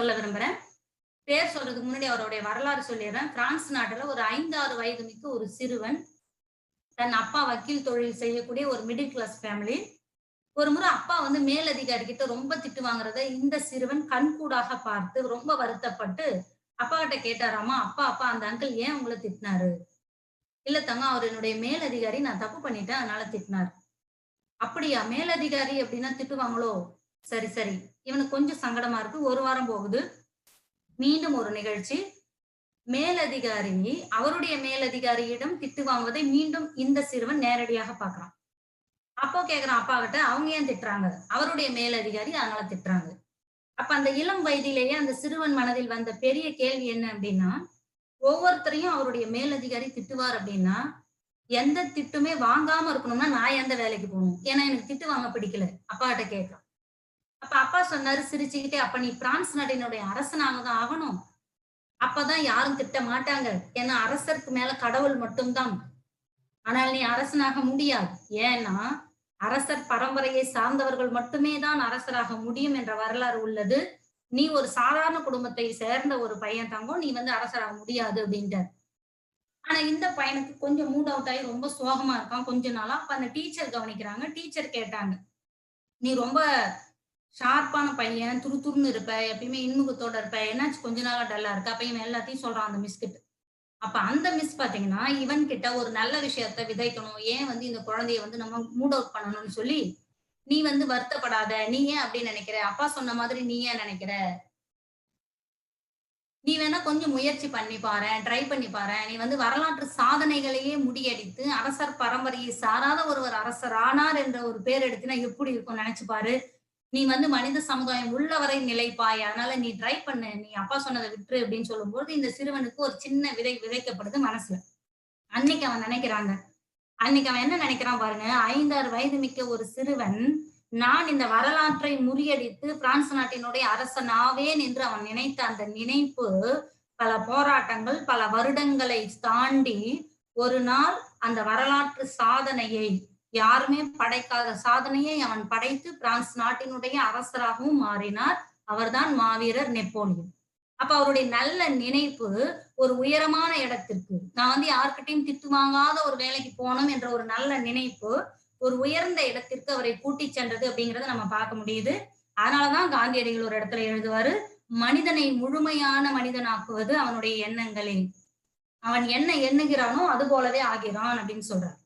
சொல்ல விரும்புறேன். பேர் சொல்றதுக்கு முன்னாடி அவருடைய வரலாறு சொல்லிடுறேன். பிரான்ஸ் நாட்டுல ஒரு ஐந்தாறு வயது மிக்க ஒரு சிறுவன் தன் அப்பா வக்கீல் தொழில் செய்யக்கூடிய ஒரு மிடில் கிளாஸ் ஃபேமிலி ஒரு முறை அப்பா வந்து மேலதிகாரி கிட்ட ரொம்ப திட்டு வாங்குறத இந்த சிறுவன் கண்கூடாக பார்த்து ரொம்ப வருத்தப்பட்டு அப்பா கிட்ட கேட்டாராமா அப்பா அப்பா அந்த அங்கிள் ஏன் உங்களை திட்டினாரு? இல்ல தங்க அவர் என்னுடைய மேலதிகாரி நான் தப்பு பண்ணிட்டேன் அதனால திட்டினார். அப்படியா? மேலதிகாரி அப்படின்னா திட்டுவாங்களோ? சரி சரி. இவனுக்கு கொஞ்சம் சங்கடமா இருக்கு. ஒரு வாரம் போகுது. மீண்டும் ஒரு நிகழ்ச்சி. மேலதிகாரி அவருடைய மேலதிகாரியிடம் திட்டு வாங்குவதை மீண்டும் இந்த சிறுவன் நேரடியாக பாக்குறான் அப்போ கேக்குறான் அப்பா கிட்ட அவங்க ஏன் திட்டுறாங்க? அவருடைய மேலதிகாரி அதனால திட்டுறாங்க. அப்ப அந்த இளம் வயதிலேயே அந்த சிறுவன் மனதில் வந்த பெரிய கேள்வி என்ன அப்படின்னா ஒவ்வொருத்தரையும் அவருடைய மேலதிகாரி திட்டுவார் அப்படின்னா எந்த திட்டுமே வாங்காம இருக்கணும்னா நான் எந்த வேலைக்கு போகணும்? ஏன்னா எனக்கு திட்டு வாங்க பிடிக்கல. அப்பா கிட்ட கேட்கறான் அப்ப அப்பா சொன்னாரு சிரிச்சுக்கிட்டே அப்ப நீ பிரான்ஸ் நாட்டினுடைய அரசனாக தான் ஆகணும். அப்பதான் யாரும் திட்ட மாட்டாங்க. ஏன்னா அரசருக்கு மேல கடவுள் மட்டும்தான். ஆனால் நீ அரசனாக முடியாது. ஏன்னா அரசர் பரம்பரையை சார்ந்தவர்கள் மட்டுமே தான் அரசராக முடியும் என்ற வரலாறு உள்ளது. நீ ஒரு சாதாரண குடும்பத்தை சேர்ந்த ஒரு பையன் தங்கம் நீ வந்து அரசராக முடியாது அப்படின்ட்டார். ஆனா இந்த பையனுக்கு கொஞ்சம் மூட் அவுட் ஆகி ரொம்ப சோகமா இருக்கான். கொஞ்ச நாளா அப்ப அந்த டீச்சர் கவனிக்கிறாங்க. டீச்சர் கேட்டாங்க நீ ரொம்ப ஷார்ப்பான பையன் துரு துருன்னு இருப்ப எப்பயுமே இன்முகத்தோட இருப்ப. என்னாச்சு? கொஞ்ச நாளா டல்லா இருக்க. அப்ப இவன் எல்லாத்தையும் சொல்றான் அந்த மிஸ் கிட்ட. அப்ப அந்த மிஸ் பாத்தீங்கன்னா இவன் கிட்ட ஒரு நல்ல விஷயத்த விதைக்கணும். ஏன் வந்து இந்த குழந்தைய வந்து நம்ம மூட் அவுட் பண்ணணும்னு சொல்லி நீ வந்து வருத்தப்படாத. நீ ஏன் அப்படி நினைக்கிற? அப்பா சொன்ன மாதிரி நீ ஏன் நினைக்கிற? நீ வேணா கொஞ்சம் முயற்சி பண்ணி பாரு ட்ரை பண்ணி பாரு நீ வந்து வரலாற்று சாதனைகளையே முடியடித்து அரசர் பரம்பரையை சாராத ஒருவர் அரசர் ஆனார் என்ற ஒரு பேர் எடுத்துனா எப்படி இருக்கும் நினைச்சு பாரு. நீ வந்து மனித சமுதாயம் உள்ளவரை நிலைப்பாய். அதனால நீ ட்ரை பண்ணு. நீ அப்பா சொன்னதை விட்டுரு அப்படின்னு சொல்லும்போது இந்த சிறுவனுக்கு ஒரு சின்ன விதை விதைக்கப்படுது மனசுல. அன்னைக்கு அவன் நினைக்கிறாங்க. அன்னைக்கு அவன் என்ன நினைக்கிறான் பாருங்க. ஐந்தாறு வயது மிக்க ஒரு சிறுவன் நான் இந்த வரலாற்றை முறியடித்து பிரான்ஸ் நாட்டினுடைய அரசனாவே நின்று என்று அவன் நினைத்த அந்த நினைப்பு பல போராட்டங்கள் பல வருடங்களை தாண்டி ஒரு நாள் அந்த வரலாற்று சாதனையை யாருமே படைக்காத சாதனையை அவன் படைத்து பிரான்ஸ் நாட்டினுடைய அரசராகவும் மாறினார். அவர்தான் மாவீரர் நெப்போலியன். அப்ப அவருடைய நல்ல நினைப்பு ஒரு உயரமான இடத்திற்கு நான் வந்து யார்கிட்டயும் திட்டு வாங்காத ஒரு வேலைக்கு போகணும் என்ற ஒரு நல்ல நினைப்பு ஒரு உயர்ந்த இடத்திற்கு அவரை கூட்டி சென்றது அப்படிங்கறத நம்ம பார்க்க முடியுது. அதனாலதான் காந்தியடிகள் ஒரு இடத்துல எழுதுவாரு மனிதனை முழுமையான மனிதனாக்குவது அவனுடைய எண்ணங்களே. அவன் என்ன எண்ணுகிறானோ அது போலவே ஆகிறான் அப்படின்னு சொல்றார்.